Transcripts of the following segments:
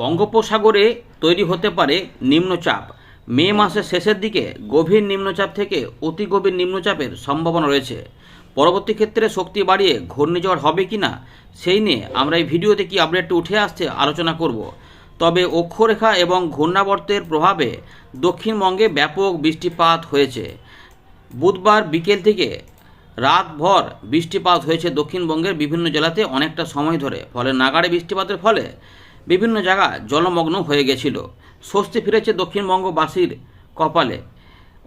বঙ্গোপসাগরে তৈরি হতে পারে নিম্নচাপ। মে মাসের শেষের দিকে গভীর নিম্নচাপ থেকে অতি গভীর নিম্নচাপের সম্ভাবনা রয়েছে। পরবর্তী ক্ষেত্রে শক্তি বাড়িয়ে ঘূর্ণিঝড় হবে কি না সেই নিয়ে আমরা এই ভিডিওতে কি আপডেটটি উঠে আসছে আলোচনা করব। তবে অক্ষরেখা এবং ঘূর্ণাবর্তের প্রভাবে দক্ষিণবঙ্গে ব্যাপক বৃষ্টিপাত হয়েছে। বুধবার বিকেল থেকে রাতভর বৃষ্টিপাত হয়েছে দক্ষিণবঙ্গের বিভিন্ন জেলাতে অনেকটা সময় ধরে। ফলে নাগাড়ে বৃষ্টিপাতের ফলে বিভিন্ন জায়গা জলমগ্ন হয়ে গেছিল। স্বস্তি ফিরেছে দক্ষিণবঙ্গবাসীর কপালে।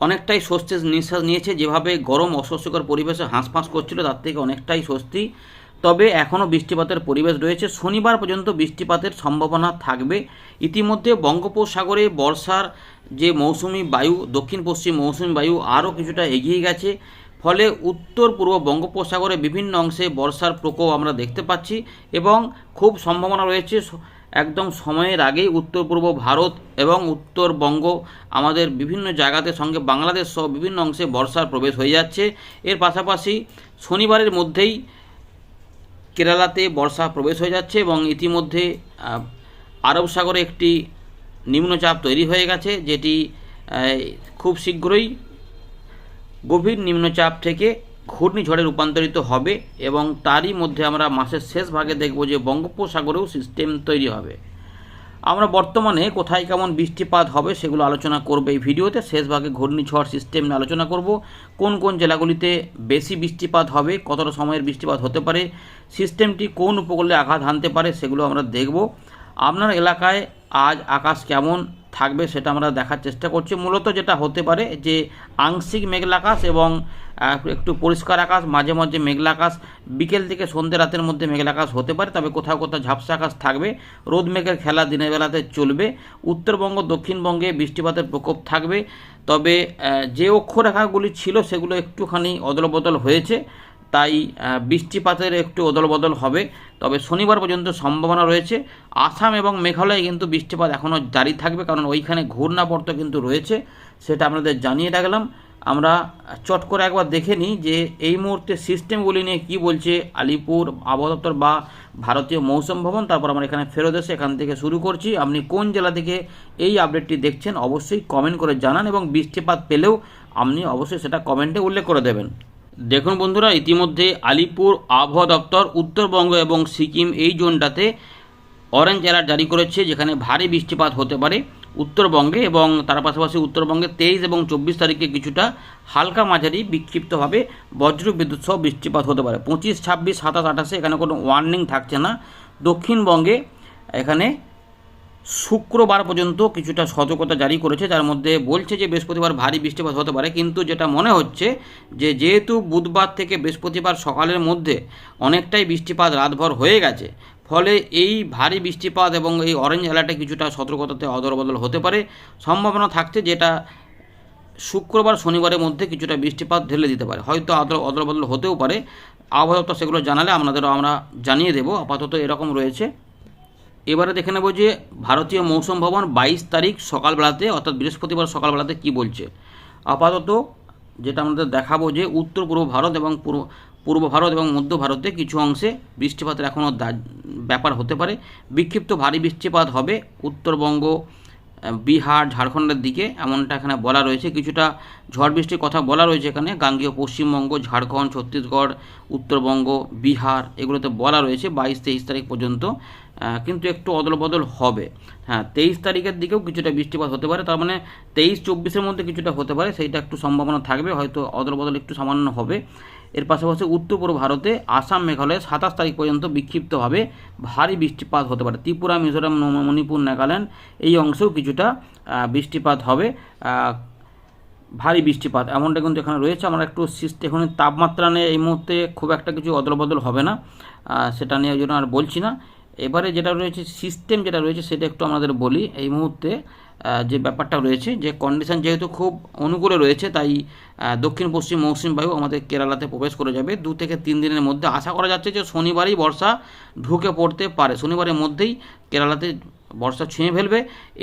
অনেকটাই স্বস্তি নিঃশ্বাস নিয়েছে যেভাবে গরম অস্বস্তিকর পরিবেশে হাঁসফাঁস করছিল, তার থেকে অনেকটাই স্বস্তি। তবে এখনও বৃষ্টিপাতের পরিবেশ রয়েছে। শনিবার পর্যন্ত বৃষ্টিপাতের সম্ভাবনা থাকবে। ইতিমধ্যে বঙ্গোপসাগরে বর্ষার যে মৌসুমি বায়ু দক্ষিণ পশ্চিম মৌসুমি বায়ু আরও কিছুটা এগিয়ে গেছে। ফলে উত্তর পূর্ব বঙ্গোপসাগরে বিভিন্ন অংশে বর্ষার প্রকোপ আমরা দেখতে পাচ্ছি এবং খুব সম্ভাবনা রয়েছে একদম সময়ের আগেই উত্তর পূর্ব ভারত এবং উত্তরবঙ্গ আমাদের বিভিন্ন জায়গাতে সঙ্গে বাংলাদেশ সহ বিভিন্ন অংশে বর্ষার প্রবেশ হয়ে যাচ্ছে। এর পাশাপাশি শনিবারের মধ্যেই কেরালাতে বর্ষা প্রবেশ হয়ে যাচ্ছে এবং ইতিমধ্যে আরব সাগরে একটি নিম্নচাপ তৈরি হয়ে গেছে, যেটি খুব শীঘ্রই গভীর নিম্নচাপ থেকে ঘূর্ণিঝড়ে রূপান্তরিত হবে এবং তারই মধ্যে আমরা মাসের শেষ ভাগে দেখব যে বঙ্গোপসাগরেও সিস্টেম তৈরি হবে। আমরা বর্তমানে কোথায় কেমন বৃষ্টিপাত হবে সেগুলো আলোচনা করব এই ভিডিওতে। শেষ ভাগে ঘূর্ণিঝড় সিস্টেম নিয়ে আলোচনা করব। কোন কোন জেলাগুলিতে বেশি বৃষ্টিপাত হবে, কতটা সময়ের বৃষ্টিপাত হতে পারে সিস্টেমটি কোন উপকূলে আঘাত হানতে পারে সেগুলো আমরা দেখব। আপনার এলাকায় আজ আকাশ কেমন থাকবে সেটা আমরা দেখার চেষ্টা করছি। মূলত যেটা হতে পারে যে আংশিক মেঘলা আকাশ এবং একটু পরিষ্কার আকাশ, মাঝে মাঝে মেঘলা আকাশ বিকেল থেকে সন্ধ্যে রাতের মধ্যে মেঘলা আকাশ হতে পারে, তবে কোথাও কোথাও ঝাপসা আকাশ থাকবে। রোদ মেঘের খেলা দিনের বেলাতে চলবে। উত্তরবঙ্গ, দক্ষিণবঙ্গে বৃষ্টিপাতের প্রকোপ থাকবে। তবে যে অক্ষরেখাগুলি ছিল সেগুলো একটুখানি অদলবদল হয়েছে। তাই বৃষ্টিপাতের একটু অদলবদল হবে। তবে শনিবার পর্যন্ত সম্ভাবনা রয়েছে। আসাম এবং মেঘালয়ে কিন্তু বৃষ্টিপাত এখনও জারি থাকবে, কারণ ওইখানে ঘূর্ণাবর্ত কিন্তু রয়েছে, সেটা আপনাদের জানিয়ে রাখলাম। আমরা চট করে একবার দেখে নিই যে এই মুহূর্তে সিস্টেমগুলি নিয়ে কী বলছে আলিপুর আবহাওয়া দপ্তর বা ভারতীয় মৌসুম ভবন। তারপর আমরা এখানে ফেরত এসে এখান থেকে শুরু করছি। আপনি কোন জেলা থেকে এই আপডেটটি দেখছেন অবশ্যই কমেন্ট করে জানান এবং বৃষ্টিপাত পেলেও আপনি অবশ্যই সেটা কমেন্টে উল্লেখ করে দেবেন। দেখুন বন্ধুরা, ইতিমধ্যে আলিপুর আবহাওয়া দপ্তর, উত্তরবঙ্গ এবং সিকিম এই জোনটাতে অরেঞ্জ অ্যালার্ট জারি করেছে, যেখানে ভারী বৃষ্টিপাত হতে পারে উত্তরবঙ্গে এবং তার পাশাপাশি উত্তরবঙ্গে তেইশ এবং চব্বিশ তারিখে কিছুটা হালকা মাঝারি বিক্ষিপ্তভাবে বজ্র বিদ্যুৎ সহ বৃষ্টিপাত হতে পারে। পঁচিশ, ছাব্বিশ, সাতাশ, আঠাশে এখানে কোনো ওয়ার্নিং থাকছে না। দক্ষিণবঙ্গে এখানে শুক্রবার পর্যন্ত কিছুটা সতর্কতা জারি করেছে, যার মধ্যে বলছে যে বৃহস্পতিবার ভারী বৃষ্টিপাত হতে পারে। কিন্তু যেটা মনে হচ্ছে যে যেহেতু বুধবার থেকে বৃহস্পতিবার সকালের মধ্যে অনেকটাই বৃষ্টিপাত রাতভর হয়ে গেছে, ফলে এই ভারী বৃষ্টিপাত এবং এই অরেঞ্জ অ্যালার্টে কিছুটা সতর্কতাতে অদলবদল হতে পারে। সম্ভাবনা থাকছে যেটা শুক্রবার শনিবারের মধ্যে কিছুটা বৃষ্টিপাত ঢেলে দিতে পারে। হয়তো অদল বদল হতেও পারে। আবহাওয়া সেগুলো জানালে আপনাদেরও আমরা জানিয়ে দেবো। আপাতত এরকম রয়েছে। এবারে দেখে নেব যে ভারতীয় মৌসুম ভবন বাইশ তারিখ সকালবেলাতে, অর্থাৎ বৃহস্পতিবার সকালবেলাতে কি বলছে। আপাতত যেটা আমাদের দেখাবো যে উত্তর পূর্ব ভারত এবং পূর্ব পূর্ব ভারত এবং মধ্য ভারতে কিছু অংশে বৃষ্টিপাতের এখনও ব্যাপার হতে পারে। বিক্ষিপ্ত ভারী বৃষ্টিপাত হবে উত্তরবঙ্গ বিহার, ঝাড়খণ্ডের দিকে, এমনটা এখানে বলা রয়েছে। কিছুটা ঝড় বৃষ্টির কথা বলা রয়েছে এখানে। গাঙ্গীয় পশ্চিমবঙ্গ, ঝাড়খণ্ড, ছত্তিশগড়, উত্তরবঙ্গ, বিহার এগুলোতে বলা রয়েছে বাইশ, তেইশ তারিখ পর্যন্ত। কিন্তু একটু অদল বদল হবে। হ্যাঁ তেইশ তারিখের দিকেও কিছুটা বৃষ্টিপাত হতে পারে। তার মানে তেইশ, চব্বিশের মধ্যে কিছুটা হতে পারে। সেইটা একটু সম্ভাবনা থাকবে। হয়তো অদল বদল একটু সামান্য হবে। এর পাশাপাশি উত্তর পূর্ব ভারতে আসাম মেঘালয়ে সাতাশ তারিখ পর্যন্ত বিক্ষিপ্তভাবে ভারী বৃষ্টিপাত হতে পারে। ত্রিপুরা, মিজোরাম মণিপুর, নাগাল্যান্ড এই অংশেও কিছুটা বৃষ্টিপাত হবে ভারী বৃষ্টিপাত। এমনটা কিন্তু এখানে রয়েছে। আমরা একটু এখন তাপমাত্রা নিয়ে এই মুহূর্তে খুব একটা কিছু অদল বদল হবে না সেটা নিয়ে জন্য আর বলছি না। এবারে যেটা রয়েছে, সিস্টেম যেটা রয়েছে সেটা একটু আমাদের বলি। এই মুহূর্তে যে ব্যাপারটা রয়েছে, যে কন্ডিশন যেহেতু খুব অনুকূলে রয়েছে, তাই দক্ষিণ পশ্চিম মৌসুমী বায়ু আমাদের কেরালাতে প্রবেশ করে যাবে। দু থেকে তিন দিনের মধ্যে আশা করা যাচ্ছে যে শনিবারই বর্ষা ঢুকে পড়তে পারে। শনিবারের মধ্যেই কেরালাতে বর্ষা ছুঁয়ে ফেলবে।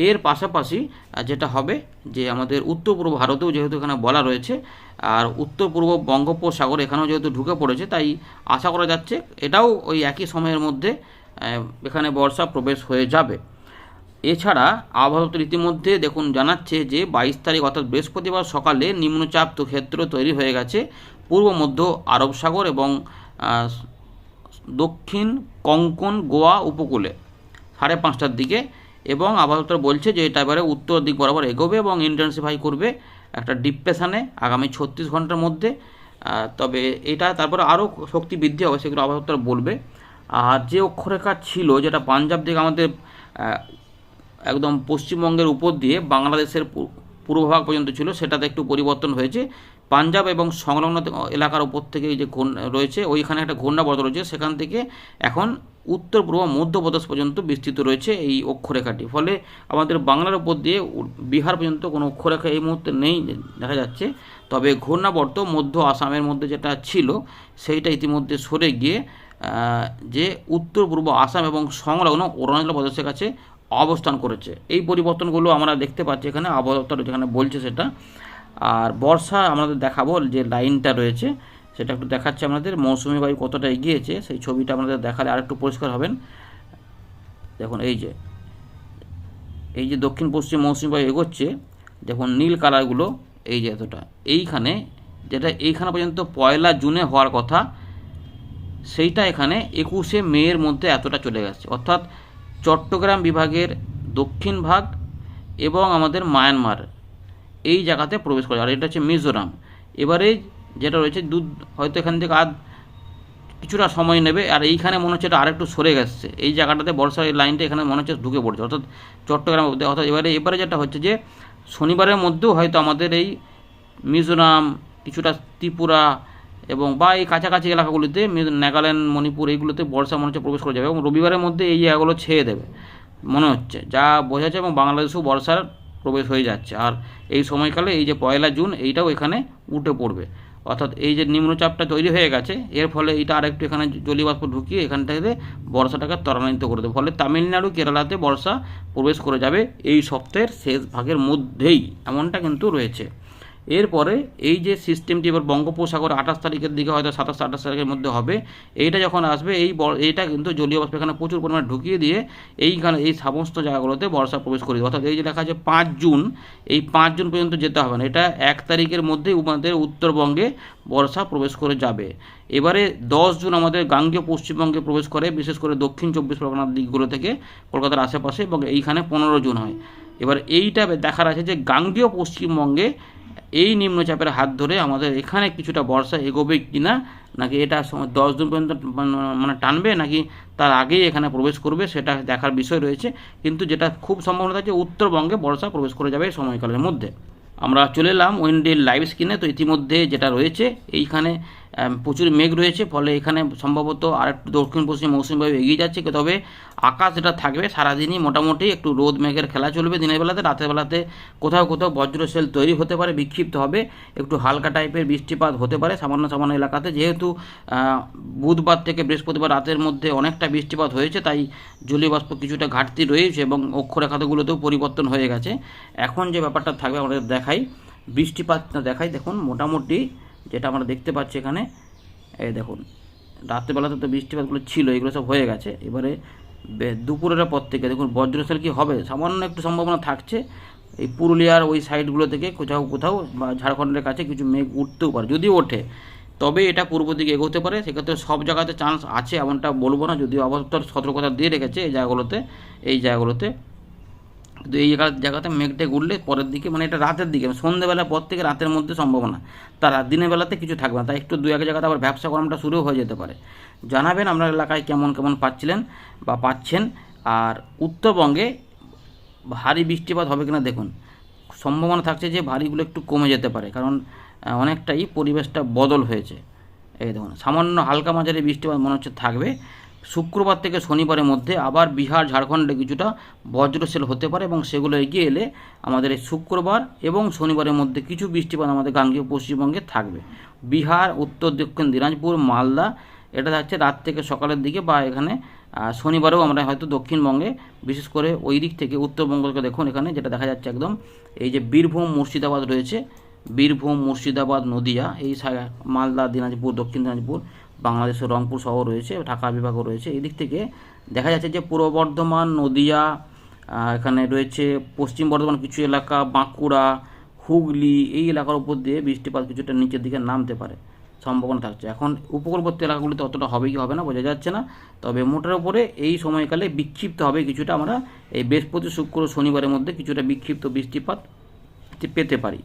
এর পাশাপাশি যেটা হবে যে আমাদের উত্তর পূর্ব ভারতেও যেহেতু এখানে বলা রয়েছে, আর উত্তর পূর্ব বঙ্গোপসাগর এখানেও যেহেতু ঢুকে পড়েছে, তাই আশা করা যাচ্ছে এটাও ওই একই সময়ের মধ্যে এখানে বর্ষা প্রবেশ হয়ে যাবে। এছাড়া আবহাওয়া দপ্তর ইতিমধ্যে দেখুন জানাচ্ছে যে বাইশ তারিখ অর্থাৎ বৃহস্পতিবার সকালে নিম্নচাপ তো ক্ষেত্র তৈরি হয়ে গেছে। পূর্ব, মধ্য আরব সাগর এবং দক্ষিণ কঙ্কন গোয়া উপকূলে সাড়ে পাঁচটার দিকে এবং আবহাওয়া দপ্তর বলছে যে এটা এবারে উত্তর দিক বরাবর এগোবে এবং ইন্টেন্সিফাই করবে একটা ডিপ্রেশানে আগামী ছত্রিশ ঘণ্টার মধ্যে। তবে এটা তারপরে আরও শক্তি বৃদ্ধি হবে সেগুলো আবহাওয়া দপ্তর বলবে। আর যে অক্ষরেখা ছিল যেটা পাঞ্জাব থেকে আমাদের একদম পশ্চিমবঙ্গের উপর দিয়ে বাংলাদেশের পূর্বভাগ পর্যন্ত ছিল, সেটাতে একটু পরিবর্তন হয়েছে। পাঞ্জাব এবং সংলগ্ন এলাকার উপর থেকে যে রয়েছে, ওইখানে একটা ঘূর্ণাবর্ত রয়েছে, সেখান থেকে এখন উত্তর, পূর্ব, মধ্যপ্রদেশ পর্যন্ত বিস্তৃত রয়েছে এই অক্ষরেখাটি। ফলে আমাদের বাংলার উপর দিয়ে বিহার পর্যন্ত কোনো অক্ষরেখা এই মুহূর্তে নেই, দেখা যাচ্ছে। তবে ঘূর্ণাবর্ত মধ্য আসামের মধ্যে যেটা ছিল, সেইটা ইতিমধ্যে সরে গিয়ে যে উত্তর, পূর্ব আসাম এবং সংলগ্ন অরুণাচল প্রদেশের কাছে অবস্থান করেছে। এই পরিবর্তনগুলো আমরা দেখতে পাচ্ছি এখানে আবহাওয়া যেখানে বলছে সেটা। আর বর্ষা আমাদের দেখাবো, যে লাইনটা রয়েছে, সেটা একটু দেখাচ্ছে আমাদের মৌসুমি বায়ু কতটা এগিয়েছে, সেই ছবিটা আমাদের দেখালে আরেকটু পরিষ্কার হবেন। দেখুন, এই যে এই যে দক্ষিণ পশ্চিম মৌসুমি বায়ু এগোচ্ছে, দেখুন, নীল কালারগুলো, এই যে এতটা। এইখানে, যেটা এইখানে পর্যন্ত পয়লা জুনে হওয়ার কথা, সেইটা এখানে একুশে মেয়ের মধ্যে এতটা চলে গেছে। অর্থাৎ চট্টগ্রাম বিভাগের দক্ষিণ ভাগ এবং আমাদের মায়ানমার এই জায়গাতে প্রবেশ করে। আর এটা হচ্ছে মিজোরাম। এবারে যেটা রয়েছে দুধ হয়তো এখান থেকে আধ কিছুটা সময় নেবে। আর এইখানে মনে হচ্ছে এটা আরেকটু সরে গেছে। এই জায়গাটাতে বর্ষার এই লাইনটা এখানে মনে হচ্ছে ঢুকে পড়ছে। অর্থাৎ চট্টগ্রাম অর্থাৎ এবারে এবারে যেটা হচ্ছে যে, শনিবারের মধ্যেও হয়তো আমাদের এই মিজোরাম, কিছুটা ত্রিপুরা এবং বা এই কাছাকাছি এলাকাগুলিতে নাগাল্যান্ড, মণিপুর এইগুলোতে বর্ষা মনে হচ্ছে প্রবেশ করে যাবে এবং রবিবারের মধ্যে এই জায়গাগুলো ছেয়ে দেবে, মনে হচ্ছে। যা বোঝা যাচ্ছে এবং বাংলাদেশেও বর্ষার প্রবেশ হয়ে যাচ্ছে। আর এই সময়কালে এই যে পয়লা জুন, এইটাও এখানে উঠে পড়বে। অর্থাৎ এই যে নিম্নচাপটা তৈরি হয়ে গেছে, এর ফলে এটা আরেকটু এখানে জলীয় বাষ্প ঢুকিয়ে এখান থেকে বর্ষাটাকে ত্বরান্বিত করে দেবে। ফলে তামিলনাড়ু, কেরালাতে বর্ষা প্রবেশ করে যাবে এই সপ্তাহের শেষ ভাগের মধ্যেই, এমনটা কিন্তু রয়েছে। এরপরে এই যে সিস্টেমটি এবার বঙ্গোপসাগর আঠাশ তারিখের দিকে হয়তো সাতাশ আঠাশ তারিখের মধ্যে হবে, এইটা যখন আসবে, এই এইটা কিন্তু জলীয় বাষ্প এখানে প্রচুর পরিমাণে ঢুকিয়ে দিয়ে এইখানে এই সমস্ত জায়গাগুলোতে বর্ষা প্রবেশ করে অর্থাৎ এই যে লেখা আছে পাঁচ জুন, এই পাঁচ জুন পর্যন্ত যেতে হবে না, এটা এক তারিখের মধ্যেই আমাদের উত্তরবঙ্গে বর্ষা প্রবেশ করে যাবে। এবারে দশ জুন আমাদের গাঙ্গেয় পশ্চিমবঙ্গে প্রবেশ করে, বিশেষ করে দক্ষিণ চব্বিশ পরগনার দিকগুলো থেকে কলকাতার আশেপাশে এবং এইখানে পনেরো জুন হয়। এবার এইটা দেখার আছে যে গাঙ্গেয় পশ্চিমবঙ্গে এই নিম্নচাপের হাত ধরে আমাদের এখানে কিছুটা বর্ষা এগোবে কিনা, নাকি এটা দশ দিন পর্যন্ত মানে টানবে, নাকি তার আগেই এখানে প্রবেশ করবে, সেটা দেখার বিষয় রয়েছে। কিন্তু যেটা খুব সম্ভাবনা আছে উত্তরবঙ্গে বর্ষা প্রবেশ করে যাবে এই সময়কালের মধ্যে। আমরা চলে এলাম উইন্ডের লাইভ স্ক্রিনে তো ইতিমধ্যে যেটা রয়েছে, এইখানে প্রচুর মেঘ রয়েছে, ফলে এখানে সম্ভবত আরেকটু দক্ষিণ পশ্চিম মৌসুমি বায়ু এগিয়ে যাচ্ছে, তবে আকাশ যেটা থাকবে সারাদিনই মোটামুটি একটু রোদ মেঘের খেলা চলবে দিনের বেলাতে, রাতের বেলাতে কোথাও কোথাও বজ্রশেল তৈরি হতে পারে, বিক্ষিপ্ত হবে, একটু হালকা টাইপের বৃষ্টিপাত হতে পারে সামান্য সামান্য এলাকাতে, যেহেতু বুধবার থেকে বৃহস্পতিবার রাতের মধ্যে অনেকটা বৃষ্টিপাত হয়েছে, তাই জলীয় বাষ্প কিছুটা ঘাটতি রয়েছে এবং অক্ষরেখাতগুলোতেও পরিবর্তন হয়ে গেছে। এখন যে ব্যাপারটা থাকবে আমাদের দেখাই বৃষ্টিপাতটা দেখাই, দেখুন মোটামুটি যেটা আমরা দেখতে পাচ্ছি এখানে, এই দেখুন রাত্রেবেলাতে তো বৃষ্টিপাতগুলো ছিল, এগুলো সব হয়ে গেছে। এবারে দুপুরের পর থেকে, দেখুন বজ্রশেল কি হবে? সামান্য একটু সম্ভাবনা থাকছে। এই পুরুলিয়ার ওই সাইডগুলো থেকে কোথাও কোথাও বা ঝাড়খণ্ডের কাছে কিছু মেঘ উঠতেও পারে যদি ওঠে। তবে এটা পূর্ব দিকে এগোতে পারে, সেক্ষেত্রে সব জায়গাতে চান্স আছে এমনটা বলব না, যদিও আবহাওয়া সতর্কতা দিয়ে রেখেছে এই জায়গাগুলোতে এই জায়গাগুলোতে। কিন্তু এই জায়গা জায়গাতে মেঘটা উঠলে পরের দিকে মানে এটা রাতের দিকে সন্ধ্যেবেলা পর থেকে রাতের মধ্যে সম্ভাবনা। তার দিনের বেলাতে কিছু থাকবে না। তাই একটু দু এক জায়গাতে আবার ব্যবসা গরমটা শুরু হয়ে যেতে পারে। জানাবেন আপনার এলাকায় কেমন কেমন পাচ্ছিলেন বা পাচ্ছেন। আর উত্তরবঙ্গে ভারী বৃষ্টিপাত হবে কিনা দেখুন। সম্ভাবনা থাকছে যে ভারীগুলো একটু কমে যেতে পারে। কারণ অনেকটাই পরিবেশটা বদল হয়েছে। এই দেখুন, সামান্য হালকা মাঝারি বৃষ্টিপাত মনে হচ্ছে থাকবে। শুক্রবার থেকে শনিবারের মধ্যে আবার বিহার, ঝাড়খণ্ডে কিছুটা বজ্রশেল হতে পারে এবং সেগুলো এগিয়ে এলে আমাদের এই শুক্রবার এবং শনিবারের মধ্যে কিছু বৃষ্টিপাত আমাদের গাঙ্গীয় পশ্চিমবঙ্গে থাকবে। বিহার, উত্তর, দক্ষিণ, দিনাজপুর, মালদা, এটা থাকছে রাত থেকে সকালের দিকে বা এখানে শনিবারেও আমরা হয়তো দক্ষিণবঙ্গে, বিশেষ করে ওই দিক থেকে উত্তরবঙ্গকে দেখুন এখানে, যেটা দেখা যাচ্ছে একদম এই যে বীরভূম, মুর্শিদাবাদ রয়েছে। বীরভূম, মুর্শিদাবাদ, নদিয়া, এই মালদা, দিনাজপুর, দক্ষিণ দিনাজপুর বাংলাদেশের রংপুর শহর রয়েছে, ঢাকা বিভাগও রয়েছে। এদিক থেকে দেখা যাচ্ছে যে পূর্ব বর্ধমান, নদিয়া এখানে রয়েছে পশ্চিম বর্ধমান কিছু এলাকা, বাঁকুড়া, হুগলি, এই এলাকার উপর দিয়ে বৃষ্টিপাত কিছুটা নিচের দিকে নামতে পারে, সম্ভাবনা থাকছে। এখন উপকূলবর্তী এলাকাগুলিতে অতটা হবে কি হবে না বোঝা যাচ্ছে না, তবে মোটার উপরে এই সময়কালে বিক্ষিপ্ত হবে কিছুটা আমরা এই বৃহস্পতি, শুক্র, শনিবারের মধ্যে কিছুটা বিক্ষিপ্ত বৃষ্টিপাত পেতে পারি।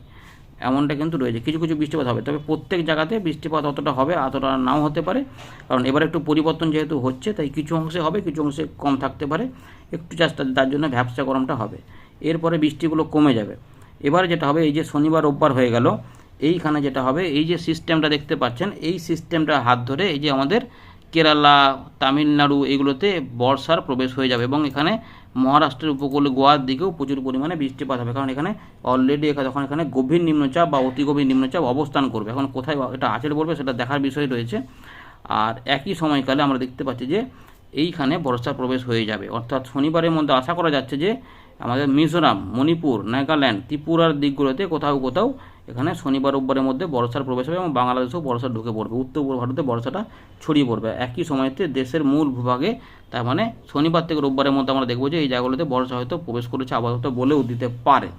এমনটা কিন্তু রয়েছে। কিছু কিছু বৃষ্টিপাত হবে। তবে প্রত্যেক জায়গাতে বৃষ্টিপাত অতটা হবে, অতটা নাও হতে পারে। কারণ এবার একটু পরিবর্তন যেহেতু হচ্ছে, তাই কিছু অংশে হবে, কিছু অংশে কম থাকতে পারে। একটু চাষটা তার জন্য ভ্যাবসা গরমটা হবে। এরপরে বৃষ্টিগুলো কমে যাবে। এবারে যেটা হবে, এই যে শনিবার, রোববার হয়ে গেল, এইখানে যেটা হবে, এই যে সিস্টেমটা দেখতে পাচ্ছেন, এই সিস্টেমটা হাত ধরে এই যে আমাদের কেরালা, তামিলনাড়ু এগুলোতে বর্ষার প্রবেশ হয়ে যাবে এবং এখানে মহারাষ্ট্রের উপকূলে গোয়ার দিকেও প্রচুর পরিমাণে বৃষ্টিপাত হবে। কারণ এখানে অলরেডি তখন এখানে গভীর নিম্নচাপ বা অতি গভীর নিম্নচাপ অবস্থান করবে। এখন কোথায় এটা আছড়ে পড়বে সেটা দেখার বিষয় রয়েছে। আর একই সময়কালে আমরা দেখতে পাচ্ছি যে এইখানে বর্ষার প্রবেশ হয়ে যাবে। অর্থাৎ শনিবারের মধ্যে আশা করা যাচ্ছে যে আমাদের মিজোরাম, মণিপুর, নাগাল্যান্ড, ত্রিপুরার দিকগুলোতে কোথাও কোথাও এখানে শনিবার, রোববারের মধ্যে বর্ষার প্রবেশ হবে এবং বাংলাদেশেও বর্ষা ঢুকে পড়বে। উত্তর পূর্ব ভারতে বর্ষাটা ছড়িয়ে পড়বে। একই সময়তে দেশের মূল ভূভাগে, তার মানে শনিবার থেকে রোববারের মধ্যে আমরা দেখব যে এই জায়গাগুলোতে বর্ষা হয়তো প্রবেশ করেছে, আপাতত বলেও দিতে পারে।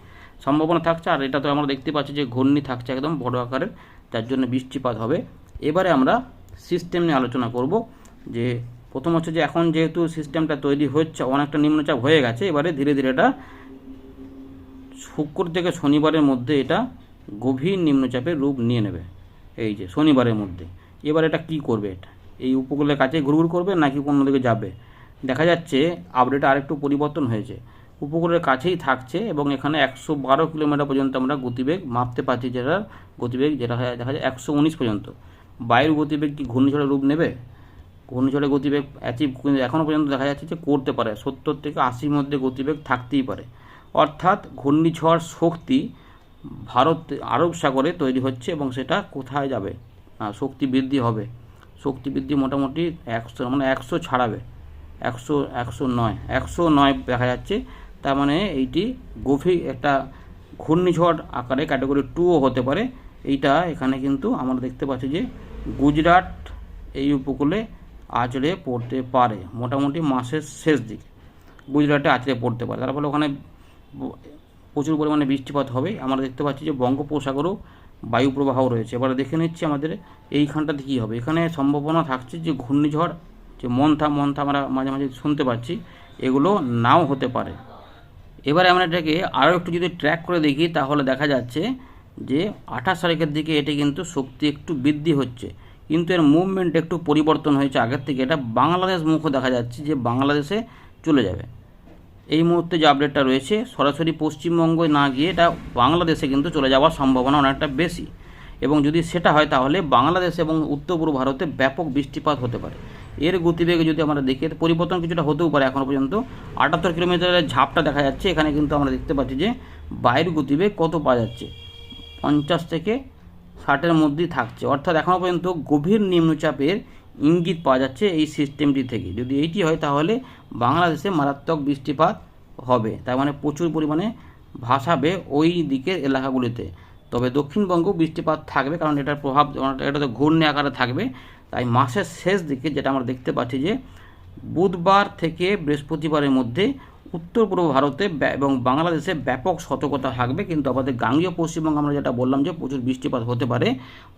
সম্ভাবনা থাকছে, আর এটা তো আমরা দেখতে পাচ্ছি যে ঘূর্ণি থাকছে একদম বড় আকারের, যার জন্য বৃষ্টিপাত হবে। এবারে আমরা সিস্টেম নিয়ে আলোচনা করব যে প্রথম হচ্ছে যে এখন যেহেতু সিস্টেমটা তৈরি হচ্ছে, অনেকটা নিম্নচাপ হয়ে গেছে, এবারে ধীরে ধীরে এটা শুক্র থেকে শনিবারের মধ্যে এটা গভীর নিম্নচাপের রূপ নিয়ে নেবে। এই যে, শনিবারের মধ্যে। এবার এটা কি করবে এটা? এই উপকূলের কাছে ঘুরঘুর করবে নাকি অন্য দিকে যাবে? দেখা যাচ্ছে আপডেটে আরেকটু পরিবর্তন হয়েছে। উপকূলের কাছেই থাকছে এবং এখানে একশো বারো কিলোমিটার পর্যন্ত আমরা গতিবেগ মাপতে পারছি যেটা, গতিবেগ যেটা দেখা যায় একশো উনিশ পর্যন্ত। বায়ুর গতিবেগ কি ঘূর্ণিঝড়ের রূপ নেবে? ঘূর্ণিঝড়ের গতিবেগ অ্যাচিভ এখনও পর্যন্ত দেখা যাচ্ছে যে করতে পারে। সত্তর থেকে আশির মধ্যে গতিবেগ থাকতেই পারে। অর্থাৎ ঘূর্ণিঝড় শক্তি ভারত আরব সাগরে তৈরি হচ্ছে এবং সেটা কোথায় যাবে? শক্তি বৃদ্ধি হবে। শক্তি বৃদ্ধি মোটামুটি একশো মানে একশো ছাড়াবে। একশো একশো নয়। একশো নয় দেখা যাচ্ছে। তার মানে এইটি গভীর একটা ঘূর্ণিঝড় আকারে ক্যাটাগরি টুও হতে পারে। এইটা এখানে কিন্তু আমরা দেখতে পাচ্ছি যে গুজরাট এই উপকূলে আছড়ে পড়তে পারে। মোটামুটি মাসের শেষ দিকে গুজরাটে আছড়ে পড়তে পারে। তার ফলে ওখানে প্রচুর পরিমাণে বৃষ্টিপাত হবে। আমরা দেখতে পাচ্ছি যে বঙ্গোপসাগরেও বায়ু প্রবাহ রয়েছে। এবারে দেখে নিচ্ছি আমাদের এইখানটাতে কী হবে। এখানে সম্ভাবনা থাকছে যে ঘূর্ণিঝড়, যে মন্থা মন্থা আমরা মাঝে মাঝে শুনতে পাচ্ছি, এগুলো নাও হতে পারে। এবারে আমরা এটাকে আরও একটু যদি ট্র্যাক করে দেখি, তাহলে দেখা যাচ্ছে যে আঠাশ তারিখের দিকে এটি কিন্তু শক্তি একটু বৃদ্ধি হচ্ছে। কিন্তু এর মুভমেন্ট একটু পরিবর্তন হয়েছে আগের থেকে। এটা বাংলাদেশ মুখ দেখা যাচ্ছে যে বাংলাদেশে চলে যাবে। এই মুহূর্তে যে আপডেটটা রয়েছে, সরাসরি পশ্চিমবঙ্গে না গিয়ে এটা বাংলাদেশে কিন্তু চলে যাওয়ার সম্ভাবনা অনেকটা বেশি। এবং যদি সেটা হয় তাহলে বাংলাদেশ এবং উত্তর পূর্ব ভারতে ব্যাপক বৃষ্টিপাত হতে পারে। এর গতিবেগে যদি আমরা দেখি পরিবর্তন কিছুটা হতেও পারে এখনও পর্যন্ত। আটাত্তর কিলোমিটারের ঝাপটা দেখা যাচ্ছে। এখানে কিন্তু আমরা দেখতে পাচ্ছি যে বাইরের গতিবেগ কত পাওয়া যাচ্ছে? পঞ্চাশ থেকে ষাটের মধ্যেই থাকছে। অর্থাৎ এখনও পর্যন্ত গভীর নিম্নচাপের ইঙ্গিত পাওয়া যাচ্ছে এই সিস্টেমটি থেকে। যদি এইটি হয়, তাহলে বাংলাদেশে মারাত্মক বৃষ্টিপাত হবে। তার মানে প্রচুর পরিমাণে ভাসাবে ওই দিকের এলাকাগুলিতে। তবে দক্ষিণবঙ্গ বৃষ্টিপাত থাকবে, কারণ এটার প্রভাব এটা তো ঘূর্ণি আকারে থাকবে। তাই মাসের শেষ দিকে যেটা আমরা দেখতে পাচ্ছি যে, বুধবার থেকে বৃহস্পতিবারের মধ্যে উত্তর পূর্ব ভারতে এবং বাংলাদেশে ব্যাপক সতর্কতা থাকবে, কিন্তু আমাদের গাঙ্গীয় পশ্চিমবঙ্গ আমরা যেটা বললাম যে প্রচুর বৃষ্টিপাত হতে পারে।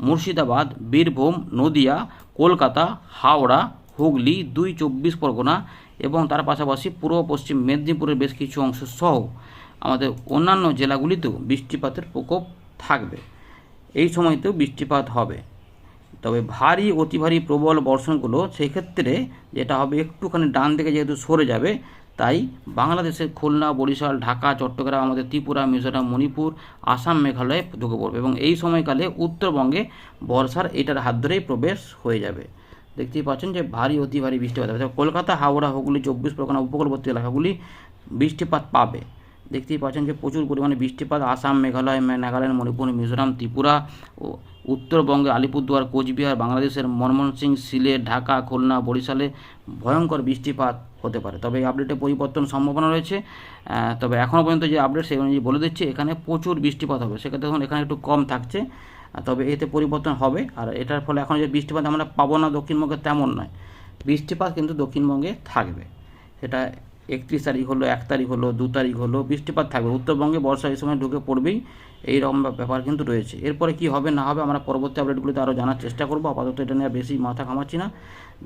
মুর্শিদাবাদ, বীরভূম, নদিয়া, কলকাতা, হাওড়া, হুগলি, দুই চব্বিশ পরগনা এবং তার পাশাপাশি পূর্ব পশ্চিম মেদিনীপুরের বেশ কিছু অংশ সহ আমাদের অন্যান্য জেলাগুলিতেও বৃষ্টিপাতের প্রকোপ থাকবে। এই সময়তেও বৃষ্টিপাত হবে। তবে ভারী, অতি ভারী প্রবল বর্ষণগুলো সেক্ষেত্রে যেটা হবে একটুখানি ডান দিকে যেহেতু সরে যাবে তাই বাংলাদেশের খুলনা, বরিশাল, ঢাকা, চট্টগ্রাম, আমাদের ত্রিপুরা, মিজোরাম, মণিপুর, আসাম, মেঘালয়ে ঢুকে পড়বে এবং এই সময়কালে উত্তরবঙ্গে বর্ষার এটার হাত ধরেই প্রবেশ হয়ে যাবে। দেখতেই পাচ্ছেন যে ভারী, অতি ভারী বৃষ্টিপাত কলকাতা, হাওড়া, হুগলি, চব্বিশ পরগনা উপকূলবর্তী এলাকাগুলি বৃষ্টিপাত পাবে। দেখতেই পাচ্ছেন যে প্রচুর পরিমাণে বৃষ্টিপাত, আসাম, মেঘালয় নাগাল্যান্ড, মণিপুর, মিজোরাম, ত্রিপুরা ও উত্তরবঙ্গে, আলিপুরদুয়ার, কোচবিহার, বাংলাদেশের ময়মনসিংহ সিলেট, ঢাকা, খুলনা, বরিশালে ভয়ঙ্কর বৃষ্টিপাত হতে পারে। তবে এই আপডেটে পরিবর্তন সম্ভাবনা রয়েছে। তবে এখনও পর্যন্ত যে আপডেট সেই অনুযায়ী বলে দিচ্ছে, এখানে প্রচুর বৃষ্টিপাত হবে। সেক্ষেত্রে দেখুন, এখানে একটু কম থাকছে। তবে এতে পরিবর্তন হবে। আর এটার ফলে এখন যে বৃষ্টিপাত আমরা পাবো না দক্ষিণবঙ্গে তেমন নয়। বৃষ্টিপাত কিন্তু দক্ষিণবঙ্গে থাকবে। সেটা একত্রিশ তারিখ হলো, এক তারিখ হলো, দু তারিখ হলো, বৃষ্টিপাত থাকবে। উত্তরবঙ্গে বর্ষা এই সময় ঢুকে পড়বেই এই রকম ব্যাপার কিন্তু রয়েছে। এরপরে কি হবে, না হবে, আমরা পরবর্তী আপডেটগুলোতে আরও জানার চেষ্টা করব। আপাতত এটা নিয়ে বেশি মাথা ঘামাচ্ছি না।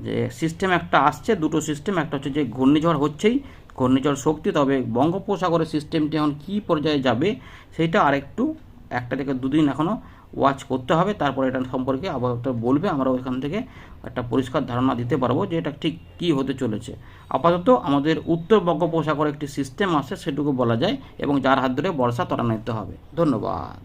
যে সিস্টেম একটা আসছে, দুটো সিস্টেম একটা হচ্ছে যে ঘূর্ণিঝড় হচ্ছেই, ঘূর্ণিঝড় শক্তি, তবে বঙ্গোপসাগরের সিস্টেমটি এখন কী পর্যায়ে যাবে সেইটা আরেকটু, একটা থেকে দুদিন এখনও ওয়াচ করতে হবে, তারপরে এটা সম্পর্কে আবহাওয়া বলবে, আমরা ওইখান থেকে একটা পরিষ্কার ধারণা দিতে পারব যে এটা ঠিক কী হতে চলেছে। আপাতত আমাদের উত্তর বঙ্গোপসাগরে একটি সিস্টেম আছে, সেটুকু বলা যায় এবং যার হাত ধরে বর্ষা ত্বরান্বিত হবে। ধন্যবাদ।